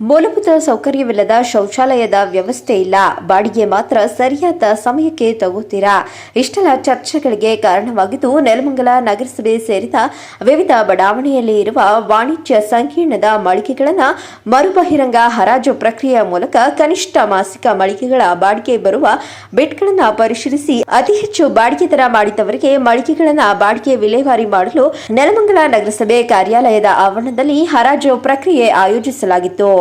ಮೂಲಭೂತ ಸೌಕರ್ಯವಿಲ್ಲದ ಶೌಚಾಲಯದ ವ್ಯವಸ್ಥೆ ಇಲ್ಲ. ಬಾಡಿಗೆ ಮಾತ್ರ ಸರಿಯಾದ ಸಮಯಕ್ಕೆ ತಗೋತೀರಾ? ಇಷ್ಟೆಲ್ಲ ಚರ್ಚೆಗಳಿಗೆ ಕಾರಣವಾಗಿದ್ದು, ನೆಲಮಂಗಲ ನಗರಸಭೆ ಸೇರಿದ ವಿವಿಧ ಬಡಾವಣೆಯಲ್ಲಿ ಇರುವ ವಾಣಿಜ್ಯ ಸಂಕೀರ್ಣದ ಮಳಿಗೆಗಳನ್ನು ಮರುಬಹಿರಂಗ ಹರಾಜು ಪ್ರಕ್ರಿಯೆಯ ಮೂಲಕ ಕನಿಷ್ಠ ಮಾಸಿಕ ಮಳಿಗೆಗಳ ಬಾಡಿಗೆ ಬರುವ ಬೆಡ್ಗಳನ್ನು ಪರಿಶೀಲಿಸಿ, ಅತಿ ಹೆಚ್ಚು ಬಾಡಿಗೆ ದರ ಮಾಡಿದವರಿಗೆ ಮಳಿಗೆಗಳನ್ನು ಬಾಡಿಗೆ ವಿಲೇವಾರಿ ಮಾಡಲು ನೆಲಮಂಗಲ ನಗರಸಭೆ ಕಾರ್ಯಾಲಯದ ಆವರಣದಲ್ಲಿ ಹರಾಜು ಪ್ರಕ್ರಿಯೆ ಆಯೋಜಿಸಲಾಗಿತ್ತು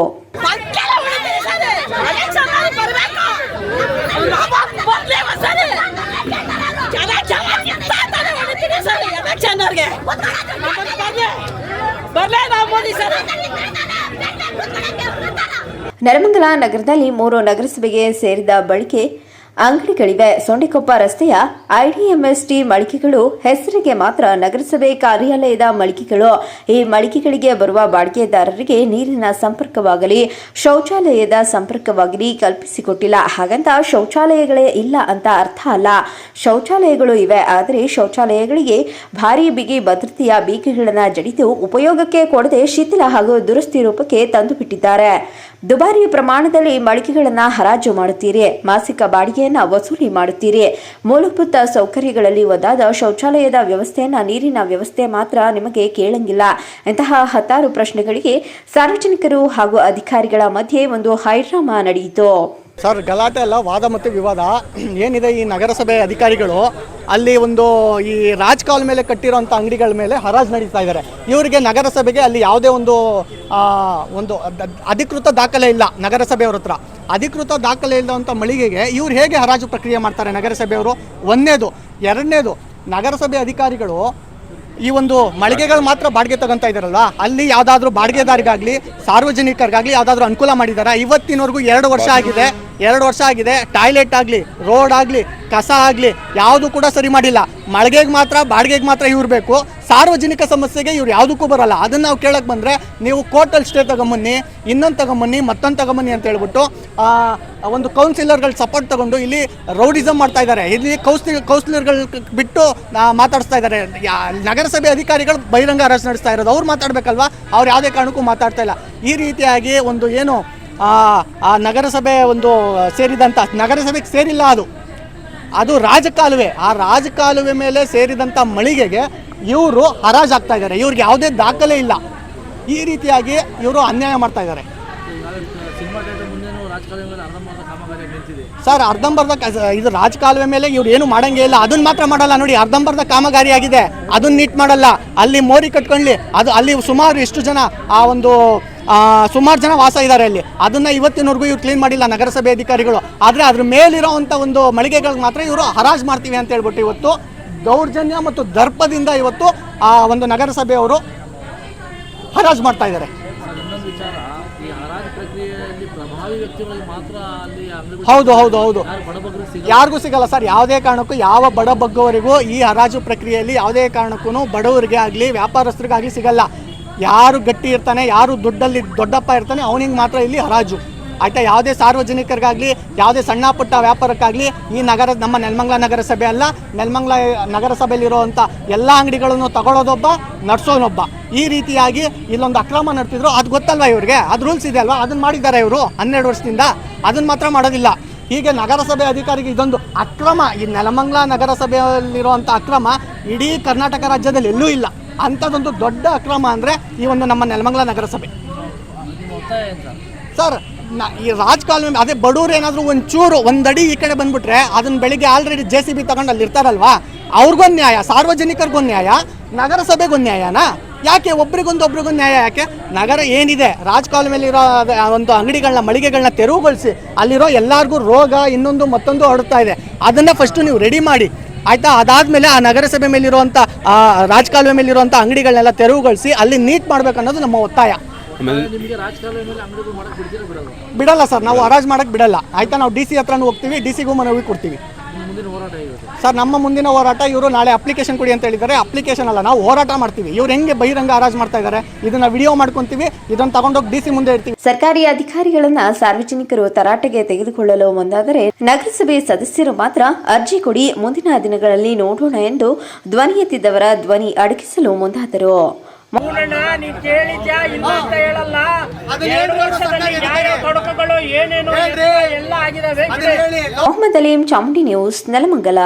ಮಕ್ಕೆಲ್ಲ ಹೊಡಿತೀರಿ ಸರ್ ಎಲೆಕ್ಷನ್ ಅಲ್ಲಿ ಬರ್ಬೇಕು ನಾವು ಬರ್ಲೇವ ಸರ್ ಜನ ಜನ ಕಿತ್ತಾಡ್ತಾರೆ ಹೊಡಿತೀರಿ ಸರ್ ಎಲೆಕ್ಷನ್ ಅವ್ರಿಗೆ ಬರ್ಲಿ ಬರ್ಲೇ ನಾವು ಮೋದಿ ಸರ್ ನೆಲಮಂಗಲ ನಗರದಲ್ಲಿ ಮೂರು ನಗರಸಭೆಗೆ ಸೇರಿದ ಬಳಿಕೆ ಅಂಗಡಿಗಳಿವೆ. ಸೊಂಡಿಕೊಪ್ಪ ರಸ್ತೆಯ ಐಡಿಎಂಎಸ್ಟಿ ಮಳಿಗೆಗಳು ಹೆಸರಿಗೆ ಮಾತ್ರ ನಗರಸಭೆ ಕಾರ್ಯಾಲಯದ ಮಳಿಗೆಗಳು. ಈ ಮಳಿಗೆಗಳಿಗೆ ಬರುವ ಬಾಡಿಗೆದಾರರಿಗೆ ನೀರಿನ ಸಂಪರ್ಕವಾಗಲಿ, ಶೌಚಾಲಯದ ಸಂಪರ್ಕವಾಗಲಿ ಕಲ್ಪಿಸಿಕೊಟ್ಟಿಲ್ಲ. ಹಾಗಂತ ಶೌಚಾಲಯಗಳೇ ಇಲ್ಲ ಅಂತ ಅರ್ಥ ಅಲ್ಲ. ಶೌಚಾಲಯಗಳು ಇವೆ, ಆದರೆ ಶೌಚಾಲಯಗಳಿಗೆ ಭಾರೀ ಬಿಗಿ ಭದ್ರತೆಯ ಬೀಗಗಳನ್ನು ಜಡಿದು ಉಪಯೋಗಕ್ಕೆ ಕೊಡದೆ ಶಿಥಿಲ ಹಾಗೂ ದುರಸ್ತಿ ರೂಪಕ್ಕೆ ತಂದುಬಿಟ್ಟಿದ್ದಾರೆ. ದುಬಾರಿ ಪ್ರಮಾಣದಲ್ಲಿ ಮಳಿಗೆಗಳನ್ನು ಹರಾಜು ಮಾಡುತ್ತೀರಿ. ಮಾಸಿಕ ಬಾಡಿಗೆಯನ್ನ ವಸೂಲಿ ಮಾಡುತ್ತೀರಿ. ಮೂಲಭೂತ ಸೌಕರ್ಯಗಳಲ್ಲಿ ಒಂದಾದ ಶೌಚಾಲಯದ ವ್ಯವಸ್ಥೆಯನ್ನ ನೀರಿನ ವ್ಯವಸ್ಥೆ ಮಾತ್ರ ನಿಮಗೆ ಕೇಳಂಗಿಲ್ಲ. ಇಂತಹ ಹತ್ತಾರು ಪ್ರಶ್ನೆಗಳಿಗೆ ಸಾರ್ವಜನಿಕರು ಹಾಗೂ ಅಧಿಕಾರಿಗಳ ಮಧ್ಯೆ ಒಂದು ಹೈಡ್ರಾಮಾ ನಡೆಯಿತು. ಸರ್, ಗಲಾಟೆ ಅಲ್ಲ, ವಾದ ಮತ್ತು ವಿವಾದ. ಏನಿದೆ ಈ ನಗರಸಭೆ ಅಧಿಕಾರಿಗಳು? ಅಲ್ಲಿ ಒಂದು ಈ ರಾಜ್ಕಾಲ್ ಮೇಲೆ ಕಟ್ಟಿರೋಂಥ ಅಂಗಡಿಗಳ ಮೇಲೆ ಹರಾಜು ನಡೀತಾ ಇದ್ದಾರೆ. ಇವರಿಗೆ ನಗರಸಭೆಗೆ ಅಲ್ಲಿ ಯಾವುದೇ ಒಂದು ಒಂದು ಅಧಿಕೃತ ದಾಖಲೆ ಇಲ್ಲ ನಗರಸಭೆಯವ್ರ ಹತ್ರ. ಅಧಿಕೃತ ದಾಖಲೆ ಇಲ್ಲದಂಥ ಮಳಿಗೆಗೆ ಇವ್ರು ಹೇಗೆ ಹರಾಜು ಪ್ರಕ್ರಿಯೆ ಮಾಡ್ತಾರೆ ನಗರಸಭೆಯವರು? ಒಂದನೇದು ಎರಡನೇದು, ನಗರಸಭೆ ಅಧಿಕಾರಿಗಳು ಈ ಒಂದು ಮಳಿಗೆಗಳು ಮಾತ್ರ ಬಾಡಿಗೆ ತಗೊಂತ ಇದಾರಲ್ಲ ಅಲ್ಲಿ ಯಾವ್ದಾದ್ರು ಬಾಡಿಗೆದಾರಿಗಾಗ್ಲಿ, ಸಾರ್ವಜನಿಕರಿಗಾಗ್ಲಿ ಯಾವ್ದಾದ್ರು ಅನುಕೂಲ ಮಾಡಿದಾರ ಇವತ್ತಿನವರೆಗೂ ಎರಡು ವರ್ಷ ಆಗಿದೆ. ಎರಡು ವರ್ಷ ಆಗಿದೆ, ಟಾಯ್ಲೆಟ್ ಆಗಲಿ, ರೋಡ್ ಆಗಲಿ, ಕಸ ಆಗಲಿ, ಯಾವುದು ಕೂಡ ಸರಿ ಮಾಡಿಲ್ಲ. ಮಳಿಗೆಗೆ ಮಾತ್ರ, ಬಾಡಿಗೆಗೆ ಮಾತ್ರ ಇವ್ರು ಬೇಕು. ಸಾರ್ವಜನಿಕ ಸಮಸ್ಯೆಗೆ ಇವ್ರು ಯಾವುದಕ್ಕೂ ಬರಲ್ಲ. ಅದನ್ನು ನಾವು ಕೇಳಕ್ಕೆ ಬಂದರೆ ನೀವು ಕೋರ್ಟಲ್ಲಿ ಸ್ಟೇ ತಗೊಂಬನ್ನಿ, ಇನ್ನೊಂದು ತಗೊಂಬನ್ನಿ, ಮತ್ತೊಂದು ತಗೊಂಬನ್ನಿ ಅಂತ ಹೇಳ್ಬಿಟ್ಟು ಒಂದು ಕೌನ್ಸಿಲರ್ಗಳ ಸಪೋರ್ಟ್ ತಗೊಂಡು ಇಲ್ಲಿ ರೌಡಿಸಮ್ ಮಾಡ್ತಾ ಇದ್ದಾರೆ. ಇಲ್ಲಿ ಕೌನ್ಸಿಲ್ ಕೌನ್ಸಿಲರ್ಗಳು ಬಿಟ್ಟು ಮಾತಾಡಿಸ್ತಾ ಇದ್ದಾರೆ. ನಗರಸಭೆ ಅಧಿಕಾರಿಗಳು ಬಹಿರಂಗ ಅರೆಸ್ಟ್ ನಡೆಸ್ತಾ ಇರೋದು. ಅವ್ರು ಮಾತಾಡಬೇಕಲ್ವಾ? ಅವ್ರು ಯಾವುದೇ ಕಾರಣಕ್ಕೂ ಮಾತಾಡ್ತಾ ಇಲ್ಲ. ಈ ರೀತಿಯಾಗಿ ಒಂದು ಏನು ಆ ಆ ನಗರಸಭೆ ಒಂದು ಸೇರಿದಂಥ ನಗರಸಭೆಗೆ ಸೇರಿಲ್ಲ ಅದು. ಅದು ರಾಜಕಾಲುವೆ. ಆ ರಾಜಕಾಲುವೆ ಮೇಲೆ ಸೇರಿದಂಥ ಮಳಿಗೆಗೆ ಇವರು ಹರಾಜಾಗ್ತಾ ಇದ್ದಾರೆ. ಇವ್ರಿಗೆ ಯಾವುದೇ ದಾಖಲೆ ಇಲ್ಲ. ಈ ರೀತಿಯಾಗಿ ಇವರು ಅನ್ಯಾಯ ಮಾಡ್ತಾ ಇದ್ದಾರೆ. ಸರ್, ಅರ್ಧಂಬರ್ಧ ಇದು ರಾಜಕಾಲುವೆ ಮೇಲೆ ಇವ್ರು ಏನು ಮಾಡಂಗೇ ಇಲ್ಲ. ಅದನ್ನ ಮಾತ್ರ ಮಾಡಲ್ಲ ನೋಡಿ, ಅರ್ಧಂಬರ್ಧ ಕಾಮಗಾರಿ ಆಗಿದೆ. ಅದನ್ನ ನೀಟ್ ಮಾಡಲ್ಲ. ಅಲ್ಲಿ ಮೋರಿ ಕಟ್ಕೊಂಡ್ಲಿ ಅದು ಅಲ್ಲಿ ಸುಮಾರು ಎಷ್ಟು ಜನ, ಆ ಒಂದು ಸುಮಾರು ಜನ ವಾಸ ಇದ್ದಾರೆ ಅಲ್ಲಿ. ಅದನ್ನ ಇವತ್ತಿನವರೆಗೂ ಇವ್ರು ಕ್ಲೀನ್ ಮಾಡಿಲ್ಲ ನಗರಸಭೆ ಅಧಿಕಾರಿಗಳು. ಆದರೆ ಅದ್ರ ಮೇಲಿರೋವಂಥ ಒಂದು ಮಳಿಗೆಗಳಿಗೆ ಮಾತ್ರ ಇವರು ಹರಾಜ್ ಮಾಡ್ತೀವಿ ಅಂತ ಹೇಳ್ಬಿಟ್ಟು ಇವತ್ತು ದೌರ್ಜನ್ಯ ಮತ್ತು ದರ್ಪದಿಂದ ಇವತ್ತು, ಆ, ಒಂದು ನಗರಸಭೆಯವರು ಹರಾಜ್ ಮಾಡ್ತಾ ಇದ್ದಾರೆ ಹೌದು ಹೌದು ಹೌದು. ಯಾರು ಯಾರಿಗೂ ಸಿಗಲ್ಲ ಸರ್. ಯಾವುದೇ ಕಾರಣಕ್ಕೂ ಯಾವ ಬಡ ಬಗ್ಗವರಿಗೂ ಈ ಹರಾಜು ಪ್ರಕ್ರಿಯೆಯಲ್ಲಿ ಯಾವುದೇ ಕಾರಣಕ್ಕೂ ಬಡವರಿಗೆ ಆಗಲಿ ವ್ಯಾಪಾರಸ್ಥರಿಗಾಗಲಿ ಸಿಗಲ್ಲ. ಯಾರು ಗಟ್ಟಿ ಇರ್ತಾನೆ ಯಾರು ದುಡ್ಡಲ್ಲಿ ದೊಡ್ಡಪ್ಪ ಇರ್ತಾನೆ ಅವನಿಗೆ ಮಾತ್ರ ಇಲ್ಲಿ ಹರಾಜು. ಆಯ್ತಾ, ಯಾವುದೇ ಸಾರ್ವಜನಿಕರಿಗಾಗಲಿ, ಯಾವುದೇ ಸಣ್ಣ ಪುಟ್ಟ ವ್ಯಾಪಾರಕ್ಕಾಗಲಿ, ಈ ನಗರ, ನಮ್ಮ ನೆಲಮಂಗ್ಲ ನಗರಸಭೆ ಅಲ್ಲ, ನೆಲಮಂಗ್ಲ ನಗರಸಭೆಯಲ್ಲಿರುವಂಥ ಎಲ್ಲ ಅಂಗಡಿಗಳನ್ನು ತಗೊಳ್ಳೋದೊಬ್ಬ ನಡೆಸೋನೊಬ್ಬ. ಈ ರೀತಿಯಾಗಿ ಇಲ್ಲೊಂದು ಅಕ್ರಮ ನಡ್ತಿದ್ರು, ಅದು ಗೊತ್ತಲ್ವಾ ಇವ್ರಿಗೆ? ಅದು ರೂಲ್ಸ್ ಇದೆ ಅಲ್ವಾ? ಅದನ್ನ ಮಾಡಿದ್ದಾರೆ ಇವರು ಹನ್ನೆರಡು ವರ್ಷದಿಂದ. ಅದನ್ನ ಮಾತ್ರ ಮಾಡೋದಿಲ್ಲ. ಹೀಗೆ ನಗರಸಭೆ ಅಧಿಕಾರಿಗೆ ಇದೊಂದು ಅಕ್ರಮ, ಈ ನೆಲಮಂಗ್ಲ ನಗರಸಭೆಯಲ್ಲಿರುವಂಥ ಅಕ್ರಮ, ಇಡೀ ಕರ್ನಾಟಕ ರಾಜ್ಯದಲ್ಲಿ ಎಲ್ಲೂ ಇಲ್ಲ. ಅಂಥದ್ದೊಂದು ದೊಡ್ಡ ಅಕ್ರಮ ಅಂದರೆ ಈ ಒಂದು ನಮ್ಮ ನೆಲಮಂಗ್ಲ ನಗರಸಭೆ. ಸರ್ ಈ ರಾಜಕಾಲುವೆ ಅದೇ ಬಡವ್ರು ಏನಾದರೂ ಒಂಚೂರು, ಒಂದಡಿ ಈ ಕಡೆ ಬಂದ್ಬಿಟ್ರೆ, ಅದನ್ನ ಬೆಳಿಗ್ಗೆ ಆಲ್ರೆಡಿ ಜೆ ಸಿ ಬಿ ತಗೊಂಡು ಅಲ್ಲಿ ಇರ್ತಾರಲ್ವಾ? ಅವ್ರಿಗೊಂದು ನ್ಯಾಯ ಸಾರ್ವಜನಿಕರಿಗೊಂದು ನ್ಯಾಯ ನಗರಸಭೆಗೊಂದು ನ್ಯಾಯನಾ? ಯಾಕೆ? ಒಬ್ರಿಗೊಂದು ಒಬ್ರಿಗೊಂದು ನ್ಯಾಯ ಯಾಕೆ? ನಗರ ಏನಿದೆ? ಇರೋ ಒಂದು ಅಂಗಡಿಗಳನ್ನ, ಮಳಿಗೆಗಳನ್ನ ತೆರವುಗೊಳಿಸಿ, ಅಲ್ಲಿರೋ ಎಲ್ಲರಿಗೂ ರೋಗ, ಇನ್ನೊಂದು, ಮತ್ತೊಂದು ಹರಡ್ತಾ ಇದೆ. ಅದನ್ನ ಫಸ್ಟ್ ನೀವು ರೆಡಿ ಮಾಡಿ. ಆಯ್ತಾ? ಅದಾದ್ಮೇಲೆ ಆ ನಗರಸಭೆ ಮೇಲಿರುವಂಥ ರಾಜಕಾಲುವೆ ಮೇಲಿರುವಂಥ ಅಂಗಡಿಗಳನ್ನೆಲ್ಲ ತೆರವುಗೊಳಿಸಿ, ಅಲ್ಲಿ ನೀಟ್ ಮಾಡ್ಬೇಕು ಅನ್ನೋದು ನಮ್ಮ ಒತ್ತಾಯ. ಬಿಡಲ್ಲ ಸರ್ ನಾವು ಹರಾಜ್ ಮಾಡಕ್ ಬಿಡಲ್ಲ. ಆಯ್ತಾ ನಾವು ಡಿ ಸಿ ಹತ್ರನೂ ಹೋಗ್ತೀವಿ ಡಿ ಸಿಗೂ ಮನವಿ ಕೊಡ್ತೀವಿ. ಸರ್ ನಮ್ಮ ಮುಂದಿನ ಹೋರಾಟ ಇವರು ನಾಳೆ ಅಪ್ಲಿಕೇಶನ್ ಕೊಡಿ ಅಂತ ಹೇಳಿದ್ದಾರೆ. ಅಪ್ಲಿಕೇಶನ್ ಅಲ್ಲ ನಾವು ಹೋರಾಟ ಮಾಡ್ತೀವಿ. ಇವ್ರು ಹೆಂಗೆ ಬಹಿರಂಗ ಹರಾಜ್ ಮಾಡ್ತಾ ಇದ್ದಾರೆ ಇದನ್ನ ವಿಡಿಯೋ ಮಾಡ್ಕೊಂತೀವಿ ಇದನ್ನ ತಗೊಂಡೋಗಿ ಡಿ ಸಿ ಮುಂದೆ ಇಡ್ತೀವಿ. ಸರ್ಕಾರಿ ಅಧಿಕಾರಿಗಳನ್ನ ಸಾರ್ವಜನಿಕರು ತರಾಟೆಗೆ ತೆಗೆದುಕೊಳ್ಳಲು ಮುಂದಾದರೆ ನಗರಸಭೆ ಸದಸ್ಯರು ಮಾತ್ರ ಅರ್ಜಿ ಕೊಡಿ ಮುಂದಿನ ದಿನಗಳಲ್ಲಿ ನೋಡೋಣ ಎಂದು ಧ್ವನಿ ಎತ್ತಿದ್ದವರ ಧ್ವನಿ ಅಡಗಿಸಲು ಮುಂದಾದರು. ನೀನ್ ಕೇಳಿದ್ಯಾ ಇಲ್ಲ ಅಂತ ಹೇಳಲ್ಲ. ಅದನ್ನ ಎರಡು ವರ್ಷದಲ್ಲಿ. ತೊಡಕುಗಳು ಏನೇನು ಹೇಳ್ರಿ. ಎಲ್ಲ ಮೊಹಮ್ಮದ್ ಅಲೀಂ ಚಾಮುಂಡಿ ನ್ಯೂಸ್ ನೆಲಮಂಗಲ.